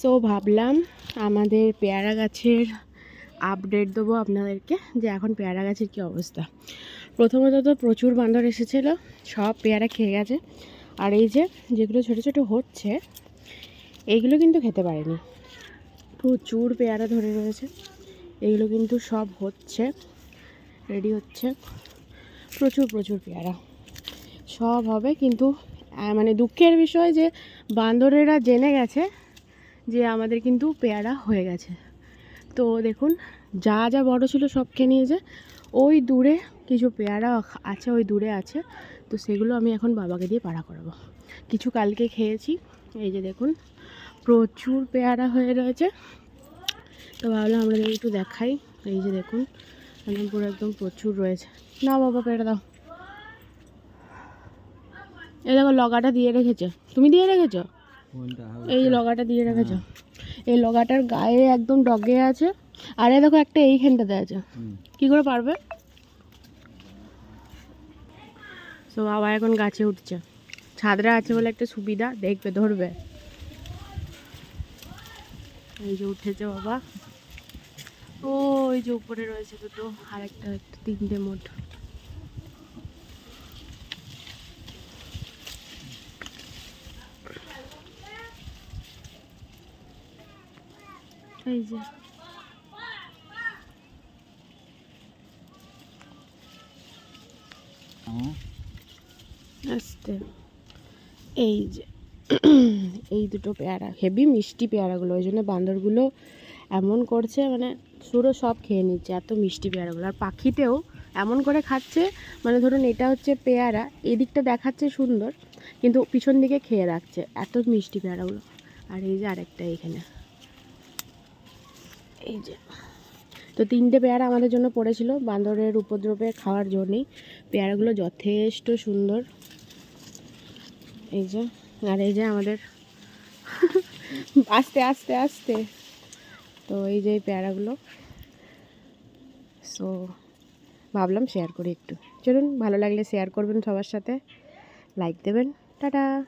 So ভাবলাম আমাদের পেয়ারা গাছের আপডেট দেবো আপনাদেরকে যে এখন পেয়ারা গাছের কী অবস্থা। প্রথমত তো প্রচুর বান্দর এসেছিল, সব পেয়ারা খেয়ে গেছে। আর এই যে যেগুলো ছোটো ছোটো হচ্ছে এইগুলো কিন্তু খেতে পারেনি। প্রচুর পেয়ারা ধরে রয়েছে, এগুলো কিন্তু সব হচ্ছে রেডি হচ্ছে। প্রচুর প্রচুর পেয়ারা। সব হবে কিন্তু মানে দুঃখের বিষয় যে বান্দরেরা জেনে গেছে যে আমাদের কিন্তু পেয়ারা হয়ে গেছে। তো দেখুন, যা যা বড় ছিল সব খেয়ে নিয়েছে। ওই দূরে কিছু পেয়ারা আছে, ওই দূরে আছে। তো সেগুলো আমি এখন বাবাকে দিয়ে পাড়া করাবো। কিছু কালকে খেয়েছি। এই যে দেখুন, প্রচুর পেয়ারা হয়ে রয়েছে। তো ভাবলাম আপনাদের একটু দেখাই। এই যে দেখুন একদম পুরো একদম প্রচুর রয়েছে। না বাবা, পেয়ারা দাও। এই দেখো, লগাটা দিয়ে রেখেছে। তুমি দিয়ে রেখেছো? এই লগাটা দিয়ে রেখেছো? এই লগাটার গায়ে একদম ডগে আছে। আর এই দেখো একটা এইখানটাতে আছে। কি করে পারবে? তো বাবা এখন গাছে উঠছে। ছাদরা আছে বলে একটা সুবিধা দেখবে ধরবে। এই যে উঠেছে বাবা। ও ওই যে উপরে রয়েছে দুটো আর একটা তিনটে মোট। এই যে। আস্তে। এই যে। এই দুটো পেয়ারা, হেভি মিষ্টি পেয়ারাগুলো, ওই জন্য বান্দরগুলো এমন করছে মানে পুরো সব খেয়ে নিচ্ছে, এত মিষ্টি পেয়ারাগুলো। আর পাখিতেও এমন করে খাচ্ছে মানে ধরুন এটা হচ্ছে পেয়ারা, এদিকটা দেখাচ্ছে সুন্দর, কিন্তু পিছন দিকে খেয়ে রাখছে, এত মিষ্টি পেয়ারাগুলো। আর এই যে আরেকটা এইখানে এই যে। তো তিনটে পেয়ারা আমাদের জন্য পড়েছিল। বান্দরের উপদ্রবে খাওয়ার জন্যই। পেয়ারাগুলো যথেষ্ট সুন্দর। এই যে, আর এই যে আমাদের আস্তে আস্তে আস্তে। তো এই যে পেয়ারাগুলো। সো ভাবলাম শেয়ার করি একটু। চলুন, ভালো লাগলে শেয়ার করবেন সবার সাথে। লাইক দেবেন। টাটা!